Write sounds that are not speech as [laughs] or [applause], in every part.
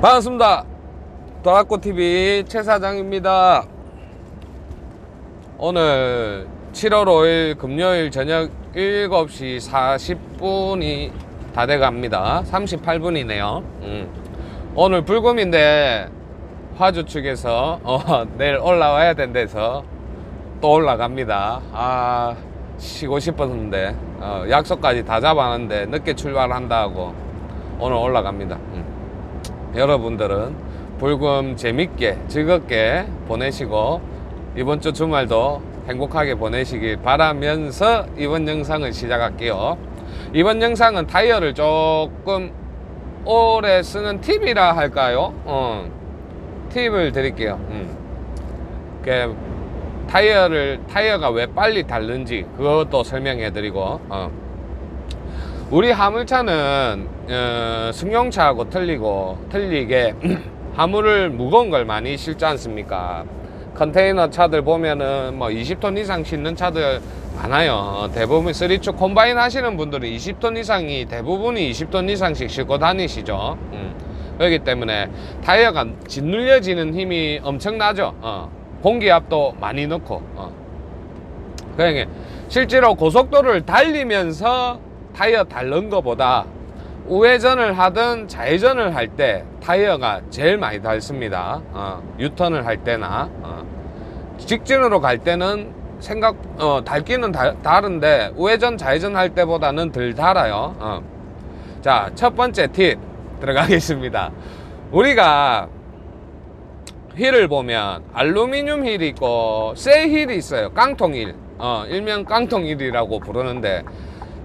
반갑습니다. 도라코TV 최 사장입니다. 오늘 7월 5일 금요일 저녁 7시 40분이 다 돼갑니다. 38분이네요. 음. 오늘 불금인데 화주 측에서 어, 내일 올라와야 된대서 또 올라갑니다. 아 쉬고 싶었는데 어, 약속까지 다 잡았는데 늦게 출발한다고 오늘 올라갑니다. 음. 여러분들은 불금 재밌게 즐겁게 보내시고 이번 주 주말도 행복하게 보내시길 바라면서 이번 영상을 시작할게요. 이번 영상은 타이어를 조금 오래 쓰는 팁이라 할까요? 어, 팁을 드릴게요. 음. 그 타이어를 타이어가 왜 빨리 닳는지 그것도 설명해 드리고 어. 우리 화물차는 어, 승용차하고 틀리고 틀리게 [clears throat] 화물을 무거운 걸 많이 실지 않습니까? 컨테이너 차들 보면은 뭐 20톤 이상 싣는 차들 많아요. 어, 대부분 3축 콤바인 하시는 분들은 20톤 이상이 대부분이 20톤 이상씩 싣고 다니시죠. 음. 그렇기 때문에 타이어가 짓눌려지는 힘이 엄청나죠. 어. 공기압도 많이 넣고. 어. 그러니까 실제로 고속도로를 달리면서 타이어 닳는 것보다 우회전을 하든 좌회전을 할 때 타이어가 제일 많이 닳습니다. 어, 유턴을 할 때나 어. 직진으로 갈 때는 생각 어, 닳기는 다, 다른데 우회전 좌회전 할 때보다는 덜 달아요. 어. 자, 첫 번째 팁 들어가겠습니다. 우리가 휠을 보면 알루미늄 휠이 있고 쇠 휠이 있어요. 깡통 휠. 어, 일명 깡통 휠이라고 부르는데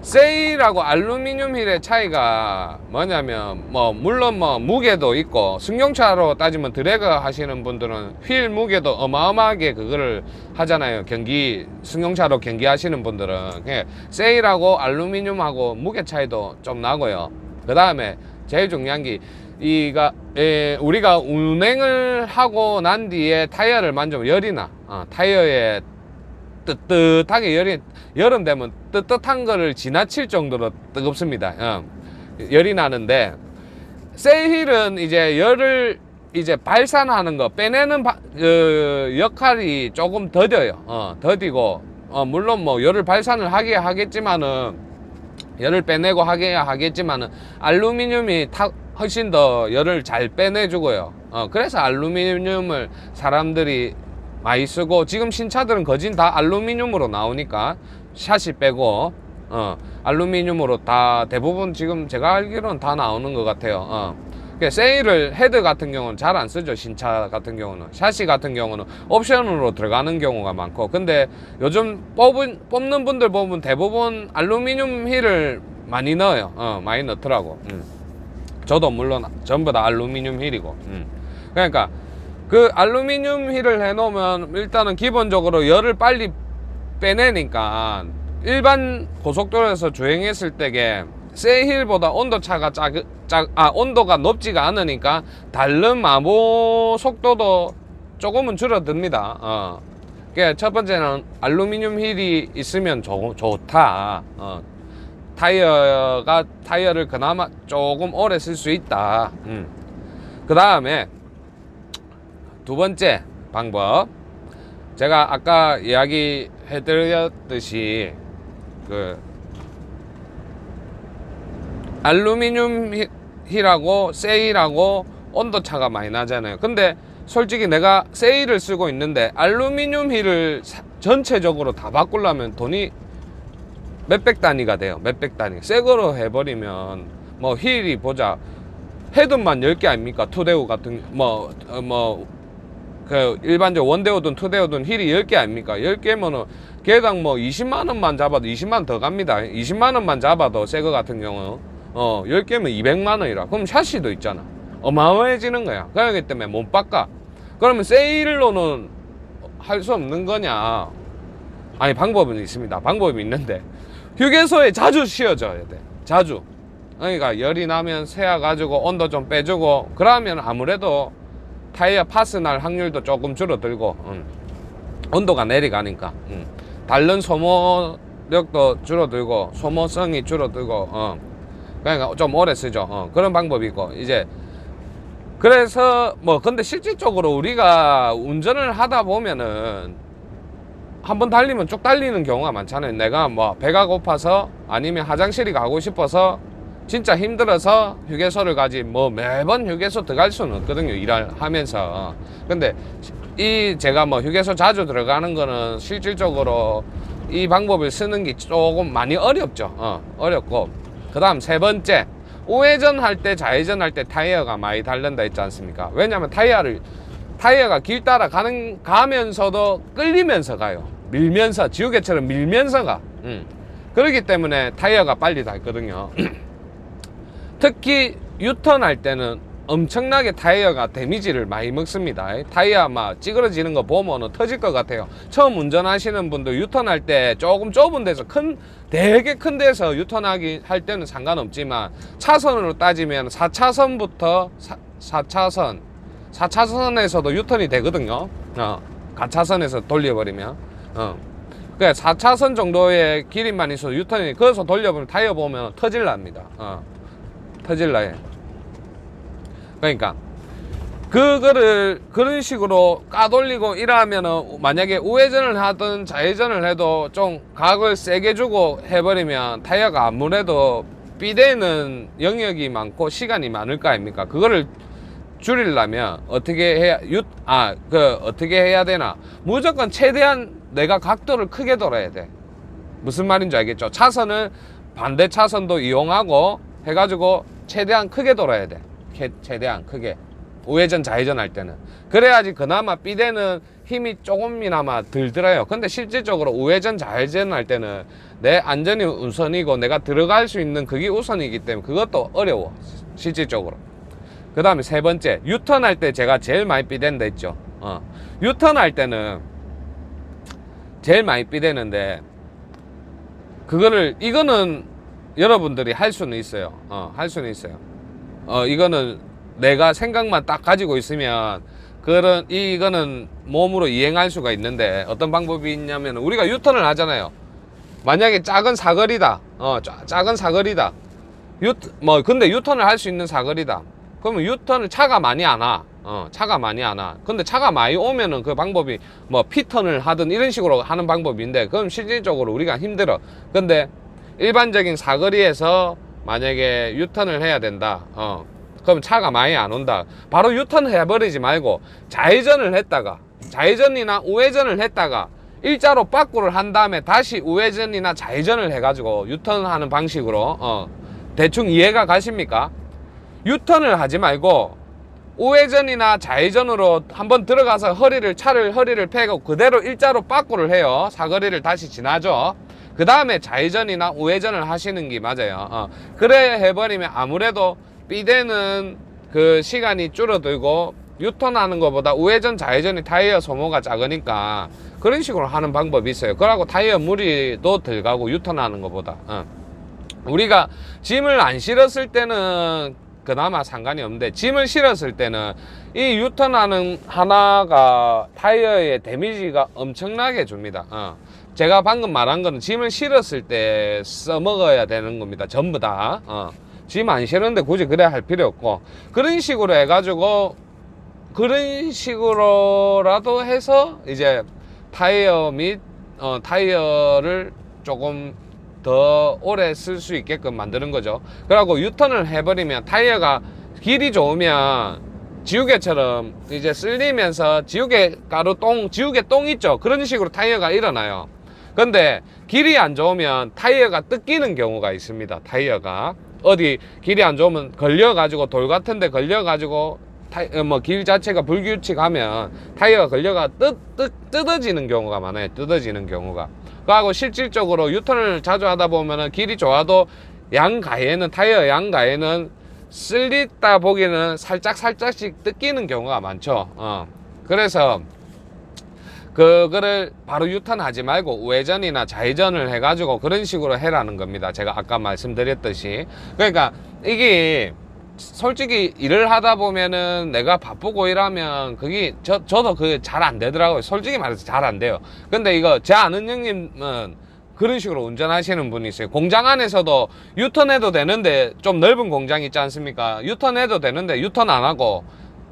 쇠 휠하고 알루미늄 휠의 차이가 뭐냐면 뭐 물론 뭐 무게도 있고 승용차로 따지면 드래그 하시는 분들은 휠 무게도 어마어마하게 그거를 하잖아요. 경기 승용차로 경기 하시는 분들은 그냥 쇠 휠하고 알루미늄하고 무게 차이도 좀 나고요. 그 다음에 제일 중요한 게 이가 에, 우리가 운행을 하고 난 뒤에 타이어를 만지면 열이 나. 어, 타이어에 뜨뜻하게 열이 여름 되면 뜨뜻한 거를 지나칠 정도로 뜨겁습니다. 어, 열이 나는데 셀힐은 이제 열을 이제 발산하는 거 빼내는 바- 그 역할이 조금 더뎌요. 어, 더디고 어, 물론 뭐 열을 발산을 하게 하겠지만은 열을 빼내고 하게 하겠지만은 알루미늄이 타, 훨씬 더 열을 잘 빼내주고요. 어, 그래서 알루미늄을 사람들이 많이 쓰고 지금 신차들은 거진 다 알루미늄으로 나오니까 샷이 빼고 어, 알루미늄으로 다 대부분 지금 제가 알기로는 다 나오는 것 같아요. 어. 그 세일을 헤드 같은 경우는 잘 안 쓰죠 신차 같은 경우는 샤시 같은 경우는 옵션으로 들어가는 경우가 많고 근데 요즘 뽑은, 뽑는 분들 보면 대부분 알루미늄 휠을 많이 넣어요 어, 많이 넣더라고 음. 저도 물론 전부 다 알루미늄 휠이고 음. 그러니까 그 알루미늄 휠을 해놓으면 일단은 기본적으로 열을 빨리 빼내니까 일반 고속도로에서 주행했을 때게 새 힐보다 온도차가 작, 작, 아, 온도가 높지가 않으니까 닳는 마모 속도도 조금은 줄어듭니다. 어. 그첫 번째는 알루미늄 힐이 있으면 좋, 좋다. 어. 타이어가 타이어를 그나마 조금 오래 쓸 수 있다. 음. 그 다음에 두 번째 방법. 제가 아까 이야기 해드렸듯이 그 알루미늄 힐- 힐하고 세일하고 온도 차가 많이 나잖아요. 근데 솔직히 내가 세일을 쓰고 있는데 알루미늄 힐을 사- 전체적으로 다 바꾸려면 돈이 몇백 단위가 돼요. 몇백 단위. 새 거로 해버리면 뭐 힐이 보자. 헤드만 10개 아닙니까? 투데우 같은 뭐 뭐 그 일반적 원데오든 투데오든 힐이 10개 아닙니까? 10개면은 개당 뭐 20만 원만 잡아도 20만 원더 갑니다. 20만 원만 잡아도 새 거 같은 경우 어 10개면 200만 원이라. 그럼 샤시도 있잖아. 어마어마해지는 거야. 그렇기 때문에 못 바꿔. 그러면 세일로는 할 수 없는 거냐? 아니 방법은 있습니다. 방법이 있는데 휴게소에 자주 쉬어줘야 돼. 자주. 그러니까 열이 나면 세워 가지고 온도 좀 빼주고 그러면 아무래도 타이어 파스 날 확률도 조금 줄어들고 음. 온도가 내려가니까 음. 닳는 소모력도 줄어들고 소모성이 줄어들고 어. 그러니까 좀 오래 쓰죠. 어. 그런 방법이 있고 이제 그래서 뭐 근데 실질적으로 우리가 운전을 하다 보면은 한번 달리면 쭉 달리는 경우가 많잖아요. 내가 뭐 배가 고파서 아니면 화장실이 가고 싶어서 진짜 힘들어서 휴게소를 가지 뭐 매번 휴게소 들어갈 수는 없거든요. 일을 하면서. 근데 이 제가 뭐 휴게소 자주 들어가는 거는 실질적으로 이 방법을 쓰는 게 조금 많이 어렵죠. 어, 어렵고. 그 다음 세 번째. 우회전 할 때, 좌회전 할 때 타이어가 많이 다른다 했지 않습니까? 왜냐면 타이어를, 타이어가 길 따라 가는, 가면서도 끌리면서 가요. 밀면서, 지우개처럼 밀면서 가. 음. 그렇기 때문에 타이어가 빨리 닳거든요. [clears throat] 특히 유턴 할 때는 엄청나게 타이어가 데미지를 많이 먹습니다. 타이어 막 찌그러지는 거 보면 터질 것 같아요. 처음 운전하시는 분들 유턴 할 때 조금 좁은 데서 큰, 되게 큰 데서 유턴하기 할 때는 상관없지만 차선으로 따지면 4차선부터 4, 차선 4차선에서도 유턴이 되거든요. 어, 가차선에서 돌려버리면. 어. 그 4차선 정도의 길이만 있어도 유턴이, 거기서 돌려보면 타이어 보면 터질랍니다. 어. 터질라해. 그러니까 그거를 그런 식으로 까돌리고 이러면은 만약에 우회전을 하든 좌회전을 해도 좀 각을 세게 주고 해버리면 타이어가 아무래도 삐대는 영역이 많고 시간이 많을 거 아닙니까? 그거를 줄이려면 어떻게 해야 윷아 그 어떻게 해야 되나 무조건 최대한 내가 각도를 크게 돌아야 돼 무슨 말인지 알겠죠 차선을 반대 차선도 이용하고 해가지고 최대한 크게 돌아야 돼. 캐- 최대한 크게. 우회전 좌회전 할 때는. 그래야지 그나마 삐대는 힘이 조금이나마 덜 들어요. 근데 실질적으로 우회전 좌회전 할 때는 내 안전이 우선이고 내가 들어갈 수 있는 그게 우선이기 때문에 그것도 어려워. 실질적으로. 그 다음에 세 번째 유턴 할 때 제가 제일 많이 삐댄다 했죠. 어. 유턴 할 때는 제일 많이 삐대는데 그거를 이거는 여러분들이 할 수는 있어요 어, 할 수는 있어요 어 이거는 내가 생각만 딱 가지고 있으면 그런 이거는 몸으로 이행할 수가 있는데 어떤 방법이 있냐면 우리가 유턴을 하잖아요 만약에 작은 사거리다 어 짜- 작은 사거리다 유 뭐 근데 유턴을 할 수 있는 사거리다 그러면 유턴을 차가 많이 안 와. 어, 차가 많이 안 와. 근데 차가 많이 오면은 그 방법이 뭐 피턴을 하든 이런 식으로 하는 방법인데 그럼 실질적으로 우리가 힘들어. 근데 일반적인 사거리에서 만약에 유턴을 해야 된다. 어. 그럼 차가 많이 안 온다. 바로 유턴 해버리지 말고 좌회전을 했다가 좌회전이나 우회전을 했다가 일자로 빠꾸를 한 다음에 다시 우회전이나 좌회전을 해가지고 유턴하는 방식으로 어. 대충 이해가 가십니까? 유턴을 하지 말고 우회전이나 좌회전으로 한번 들어가서 허리를 차를 허리를 펴고 그대로 일자로 빠꾸를 해요. 사거리를 다시 지나죠. 그 다음에 좌회전이나 우회전을 하시는 게 맞아요. 어. 그래 해버리면 아무래도 삐대는 그 시간이 줄어들고 유턴하는 것보다 우회전 좌회전이 타이어 소모가 작으니까 그런 식으로 하는 방법이 있어요. 그러고 타이어 무리도 덜 가고 유턴하는 것보다. 어. 우리가 짐을 안 실었을 때는 그나마 상관이 없는데 짐을 실었을 때는 이 유턴하는 하나가 타이어에 데미지가 엄청나게 줍니다. 어. 제가 방금 말한 거는 짐을 실었을 때 써먹어야 되는 겁니다. 전부 다. 어. 짐안 실었는데 굳이 그래야 할 필요 없고 그런 식으로 해가지고 그런 식으로라도 해서 이제 타이어 및 어, 타이어를 조금 더 오래 쓸 수 있게끔 만드는 거죠. 그리고 유턴을 해버리면 타이어가 길이 좋으면 지우개처럼 이제 쓸리면서 지우개 가루 똥, 지우개 똥 있죠. 그런 식으로 타이어가 일어나요. 근데 길이 안 좋으면 타이어가 뜯기는 경우가 있습니다. 타이어가 어디 길이 안 좋으면 걸려 가지고 돌 같은 데 걸려 가지고 뭐길 자체가 불규칙하면 타이어가 걸려가 뜯, 뜯, 뜯어지는 경우가 많아요. 뜯어지는 경우가. 그하고 실질적으로 유턴을 자주 하다 보면은 길이 좋아도 양가에는 타이어 양가에는 쓸리다 보기는 살짝 살짝씩 뜯기는 경우가 많죠. 어. 그래서 그거를 바로 유턴하지 말고 우회전이나 좌회전을 해가지고 그런 식으로 해라는 겁니다. 제가 아까 말씀드렸듯이. 그러니까 이게 솔직히 일을 하다 보면은 내가 바쁘고 이러면 그게 저, 저도 그게 잘 안 되더라고요. 솔직히 말해서 잘 안 돼요. 근데 이거 제 아는 형님은 그런 식으로 운전하시는 분이 있어요. 공장 안에서도 유턴해도 되는데 좀 넓은 공장 있지 않습니까? 유턴해도 되는데 유턴 안 하고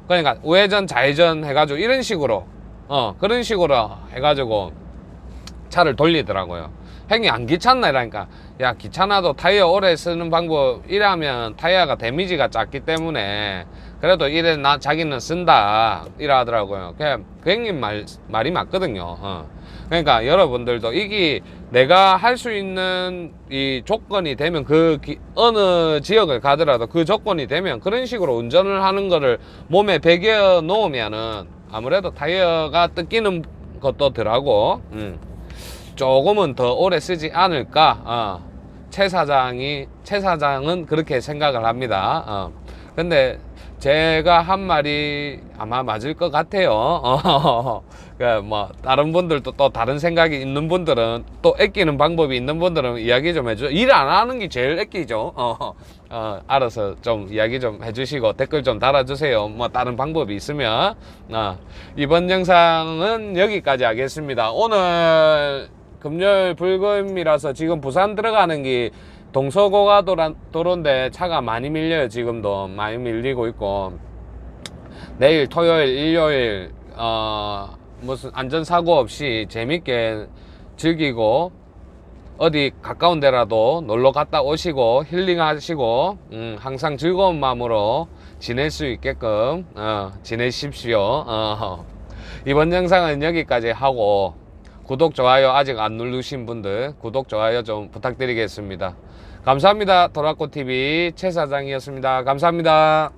그러니까 우회전 좌회전 해가지고 이런 식으로 어 그런 식으로 해가지고 차를 돌리더라고요. 형이 안 귀찮나 이러니까 야 귀찮아도 타이어 오래 쓰는 방법 이라면 타이어가 데미지가 작기 때문에 그래도 이래 나 자기는 쓴다 이라 하더라고요. 그냥 그 형님 말 말이 맞거든요. 어. 그러니까 여러분들도 이게 내가 할 수 있는 이 조건이 되면 그 기- 어느 지역을 가더라도 그 조건이 되면 그런 식으로 운전을 하는 거를 몸에 배겨 놓으면은 아무래도 타이어가 뜯기는 것도 덜하고 음. 조금은 더 오래 쓰지 않을까 어. 최 사장이 최 사장은 그렇게 생각을 합니다 어. 근데 제가 한 말이 아마 맞을 것 같아요 어. [laughs] 그뭐 다른 분들도 또 다른 생각이 있는 분들은 또 아끼는 방법이 있는 분들은 이야기 좀 해줘 일 안 하는 게 제일 아끼죠 [laughs] 어. 어, 알아서 좀 이야기 좀 해주시고 댓글 좀 달아주세요 뭐 다른 방법이 있으면 어. 이번 영상은 여기까지 하겠습니다 오늘 금요일 불금이라서 지금 부산 들어가는 게 동서고가도로인데 차가 많이 밀려요. 지금도 많이 밀리고 있고. 내일 토요일 일요일 어 무슨 안전사고 없이 재밌게 즐기고 어디 가까운 데라도 놀러 갔다 오시고 힐링하시고 음, 항상 즐거운 마음으로 지낼 수 있게끔 어, 지내십시오. 어. 이번 영상은 여기까지 하고 구독 좋아요 아직 안 누르신 분들 구독 좋아요 좀 부탁드리겠습니다 감사합니다. 도라코TV 최 사장이었습니다. 감사합니다